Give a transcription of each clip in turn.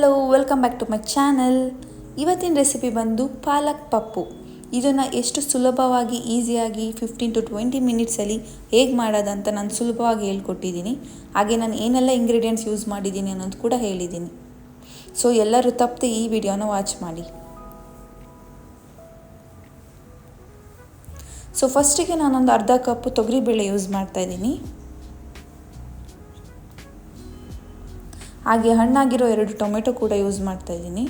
Hello welcome back to my channel ಇವತ್ತಿನ recipe ಬಂದು ಪಾಲಕ್ ಪಪ್ಪು. ಇದನ್ನು ಎಷ್ಟು ಸುಲಭವಾಗಿ ಈಸಿಯಾಗಿ ಫಿಫ್ಟೀನ್ ಟು ಟ್ವೆಂಟಿ ಮಿನಿಟ್ಸಲ್ಲಿ ಹೇಗೆ ಮಾಡೋದಂತ ನಾನು ಸುಲಭವಾಗಿ ಹೇಳ್ಕೊಟ್ಟಿದ್ದೀನಿ. ಹಾಗೆ ನಾನು ಏನೆಲ್ಲ ಇಂಗ್ರೀಡಿಯೆಂಟ್ಸ್ ಯೂಸ್ ಮಾಡಿದ್ದೀನಿ ಅನ್ನೋದು ಕೂಡ ಹೇಳಿದ್ದೀನಿ. ಸೊ ಎಲ್ಲರೂ ತಪ್ಪದೆ ಈ ವಿಡಿಯೋನ ವಾಚ್ ಮಾಡಿ. ಸೊ ಫಸ್ಟಿಗೆ ನಾನೊಂದು ಅರ್ಧ ಕಪ್ ತೊಗರಿಬೇಳೆ ಯೂಸ್ ಮಾಡ್ತಾ ಹಾಗೆ ಹಣ್ಣಾಗಿರೋ ಎರಡು ಟೊಮೆಟೊ ಕೂಡ ಯೂಸ್ ಮಾಡ್ತಾ ಇದ್ದೀನಿ.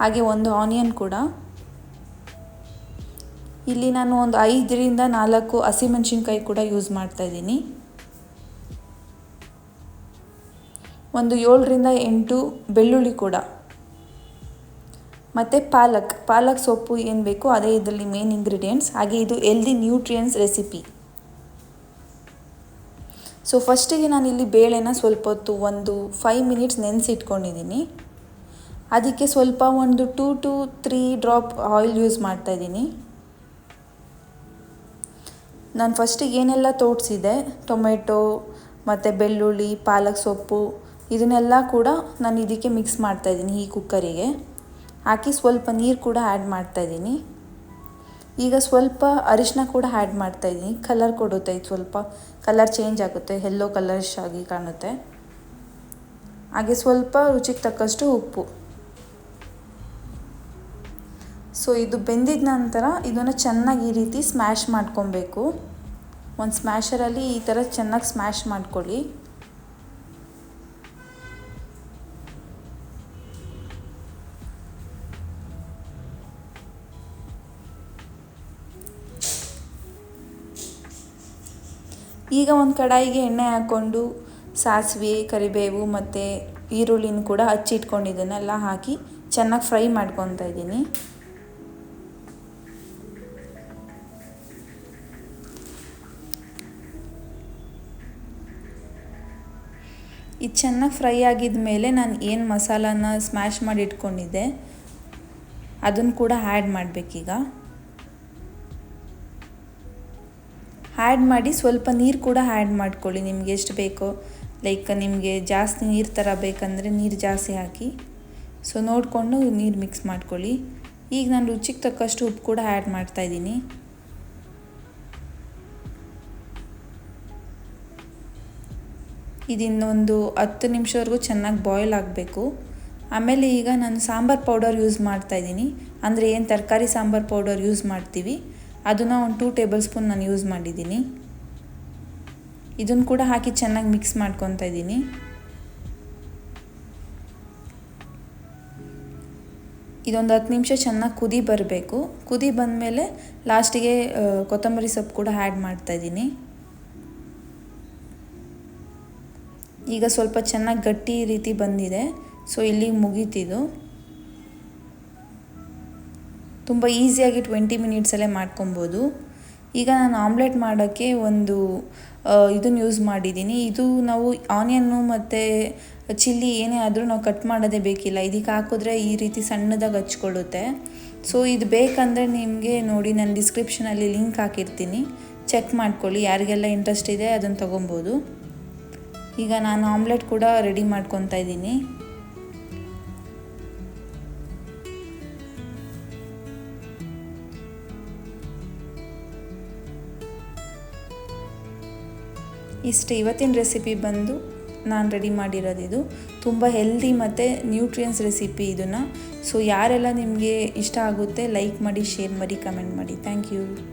ಹಾಗೆ ಒಂದು ಆನಿಯನ್ ಕೂಡ. ಇಲ್ಲಿ ನಾನು ಒಂದು ಐದರಿಂದ ನಾಲ್ಕು ಹಸಿಮೆಣಸಿನ್ಕಾಯಿ ಕೂಡ ಯೂಸ್ ಮಾಡ್ತಾ ಇದ್ದೀನಿ. ಒಂದು ಏಳರಿಂದ ಎಂಟು ಬೆಳ್ಳುಳ್ಳಿ ಕೂಡ. ಮತ್ತು ಪಾಲಕ್ ಪಾಲಕ್ ಸೊಪ್ಪು ಏನು ಬೇಕು ಅದೇ ಇದರಲ್ಲಿ ಮೇನ್ ಇಂಗ್ರೀಡಿಯೆಂಟ್ಸ್ ಹಾಗೆ ಇದು ಎಲ್ದಿ ನ್ಯೂಟ್ರಿಯನ್ಸ್ ರೆಸಿಪಿ ಸೊ ಫಸ್ಟಿಗೆ ಇಲ್ಲಿ ಬೇಳೆನ ಸ್ವಲ್ಪ ಹೊತ್ತು ಒಂದು ಫೈವ್ ಮಿನಿಟ್ಸ್ ನೆನೆಸಿಟ್ಕೊಂಡಿದ್ದೀನಿ ಅದಕ್ಕೆ ಸ್ವಲ್ಪ ಒಂದು two to three drop oil use ಮಾಡ್ತಾಯಿದ್ದೀನಿ ನಾನು ಫಸ್ಟಿಗೆ ಏನೆಲ್ಲ ತೋಡ್ಸಿದೆ ಟೊಮೆಟೊ, ಮತ್ತು ಬೆಳ್ಳುಳ್ಳಿ, ಪಾಲಕ್ ಸೊಪ್ಪು, ಇದನ್ನೆಲ್ಲ ಕೂಡ ನಾನು ಇದಕ್ಕೆ ಮಿಕ್ಸ್ ಮಾಡ್ತಾಯಿದ್ದೀನಿ ಈ ಕುಕ್ಕರಿಗೆ ಹಾಕಿ ಸ್ವಲ್ಪ ನೀರು ಕೂಡ ಆ್ಯಡ್ ಮಾಡ್ತಾಯಿದ್ದೀನಿ ಈಗ ಸ್ವಲ್ಪ ಅರಿಶಿನ ಕೂಡ ಆ್ಯಡ್ ಮಾಡ್ತಾಯಿದ್ದೀನಿ ಕಲರ್ ಕೊಡುತ್ತೆ ಇದು ಸ್ವಲ್ಪ. ಕಲರ್ ಚೇಂಜ್ ಆಗುತ್ತೆ. ಎಲ್ಲೋ ಕಲರ್ಶ್ ಆಗಿ ಕಾಣುತ್ತೆ. ಹಾಗೆ ಸ್ವಲ್ಪ ರುಚಿಗೆ ತಕ್ಕಷ್ಟು ಉಪ್ಪು. ಸೊ ಇದು ಬೆಂದಿದ ನಂತರ ಇದನ್ನು ಚೆನ್ನಾಗಿ ಈ ರೀತಿ ಸ್ಮ್ಯಾಶ್ ಮಾಡ್ಕೊಬೇಕು. ಒಂದು ಸ್ಮ್ಯಾಶರಲ್ಲಿ ಈ ಥರ ಚೆನ್ನಾಗಿ ಸ್ಮ್ಯಾಶ್ ಮಾಡ್ಕೊಳ್ಳಿ. ಈಗ ಒಂದು ಕಡಾಯಿಗೆ ಎಣ್ಣೆ ಹಾಕ್ಕೊಂಡು ಸಾಸಿವೆ, ಕರಿಬೇವು ಮತ್ತು ಈರುಳ್ಳಿನ ಕೂಡ ಹಚ್ಚಿಟ್ಕೊಂಡಿದ್ದನ್ನೆಲ್ಲ ಹಾಕಿ ಚೆನ್ನಾಗಿ ಫ್ರೈ ಮಾಡ್ಕೊತಾ ಇದ್ದೀನಿ. ಇದು ಚೆನ್ನಾಗಿ ಫ್ರೈ ಆಗಿದ ಮೇಲೆ ನಾನು ಏನು ಮಸಾಲಾನ ಸ್ಮ್ಯಾಶ್ ಮಾಡಿ ಇಟ್ಕೊಂಡಿದ್ದೆ, ಅದನ್ನು ಕೂಡ ಆ್ಯಡ್ ಮಾಡಬೇಕೀಗ. ಆ್ಯಡ್ ಮಾಡಿ ಸ್ವಲ್ಪ ನೀರು ಕೂಡ ಆ್ಯಡ್ ಮಾಡ್ಕೊಳ್ಳಿ. ನಿಮ್ಗೆ ಎಷ್ಟು ಬೇಕೋ ಲೈಕ್ ನಿಮಗೆ ಜಾಸ್ತಿ ನೀರು ಥರ ಬೇಕಂದರೆ ನೀರು ಜಾಸ್ತಿ ಹಾಕಿ. ಸೊ ನೋಡಿಕೊಂಡು ನೀರು ಮಿಕ್ಸ್ ಮಾಡ್ಕೊಳ್ಳಿ. ಈಗ ನಾನು ರುಚಿಗೆ ತಕ್ಕಷ್ಟು ಉಪ್ಪು ಕೂಡ ಆ್ಯಡ್ ಮಾಡ್ತಾಯಿದ್ದೀನಿ ಇದಿನ್ನೊಂದು ಹತ್ತು ನಿಮಿಷವರೆಗೂ ಚೆನ್ನಾಗಿ ಬಾಯ್ಲ್ ಆಗಬೇಕು. ಆಮೇಲೆ ಈಗ ನಾನು ಸಾಂಬಾರು ಪೌಡರ್ ಯೂಸ್ ಮಾಡ್ತಾಯಿದ್ದೀನಿ ಅಂದರೆ ಏನು ತರಕಾರಿ ಸಾಂಬಾರು ಪೌಡರ್ ಯೂಸ್ ಮಾಡ್ತೀವಿ. ಅದನ್ನು ಒಂದು ಟೂ ಟೇಬಲ್ ಸ್ಪೂನ್ ನಾನು ಯೂಸ್ ಮಾಡಿದ್ದೀನಿ. ಇದನ್ನು ಕೂಡ ಹಾಕಿ ಚೆನ್ನಾಗಿ ಮಿಕ್ಸ್ ಮಾಡ್ಕೊತಾ ಇದ್ದೀನಿ. ಇದೊಂದು ಹತ್ತು ನಿಮಿಷ ಚೆನ್ನಾಗಿ ಕುದಿ ಬರಬೇಕು. ಕುದಿ ಬಂದಮೇಲೆ ಲಾಸ್ಟಿಗೆ ಕೊತ್ತಂಬರಿ ಸೊಪ್ಪು ಕೂಡ ಆ್ಯಡ್ ಮಾಡ್ತಾಯಿದ್ದೀನಿ ಈಗ ಸ್ವಲ್ಪ ಚೆನ್ನಾಗಿ ಗಟ್ಟಿ ರೀತಿ ಬಂದಿದೆ. ಸೊ ಇಲ್ಲಿ ಮುಗೀತಿದು. ತುಂಬ ಈಸಿಯಾಗಿ ಟ್ವೆಂಟಿ ಮಿನಿಟ್ಸಲ್ಲೇ ಮಾಡ್ಕೊಬೋದು. ಈಗ ನಾನು ಆಮ್ಲೆಟ್ ಮಾಡೋಕ್ಕೆ ಒಂದು ಇದನ್ನು ಯೂಸ್ ಮಾಡಿದ್ದೀನಿ. ಇದು ನಾವು ಆನಿಯನ್ನು ಮತ್ತು ಚಿಲ್ಲಿ ಏನೇ ಆದರೂ ನಾವು ಕಟ್ ಮಾಡೋದೇ ಬೇಕಿಲ್ಲ. ಇದಕ್ಕೆ ಹಾಕಿದ್ರೆ ಈ ರೀತಿ ಸಣ್ಣದಾಗಿ ಹಚ್ಕೊಳ್ಳುತ್ತೆ. ಸೊ, ಇದು ಬೇಕಂದರೆ ನಿಮಗೆ ನೋಡಿ, ನಾನು ಡಿಸ್ಕ್ರಿಪ್ಷನಲ್ಲಿ ಲಿಂಕ್ ಹಾಕಿರ್ತೀನಿ. ಚೆಕ್ ಮಾಡ್ಕೊಳ್ಳಿ. ಯಾರಿಗೆಲ್ಲ ಇಂಟ್ರೆಸ್ಟ್ ಇದೆ ಅದನ್ನು ತೊಗೊಬೋದು. ಈಗ ನಾನು ಆಮ್ಲೆಟ್ ಕೂಡ ರೆಡಿ ಮಾಡ್ಕೊತಾ ಇದ್ದೀನಿ. ಇಷ್ಟು ಇವತ್ತಿನ ರೆಸಿಪಿ ಬಂದು ನಾನು ರೆಡಿ ಮಾಡಿರೋದು ಇದು ತುಂಬ ಹೆಲ್ದಿ ಮತ್ತು ನ್ಯೂಟ್ರಿಯನ್ಸ್ ರೆಸಿಪಿ ಇದನ್ನು. ಸೊ ಯಾರೆಲ್ಲ ನಿಮಗೆ ಇಷ್ಟ ಆಗುತ್ತೆ ಲೈಕ್ ಮಾಡಿ ಶೇರ್ ಮಾಡಿ ಕಮೆಂಟ್ ಮಾಡಿ. Thank you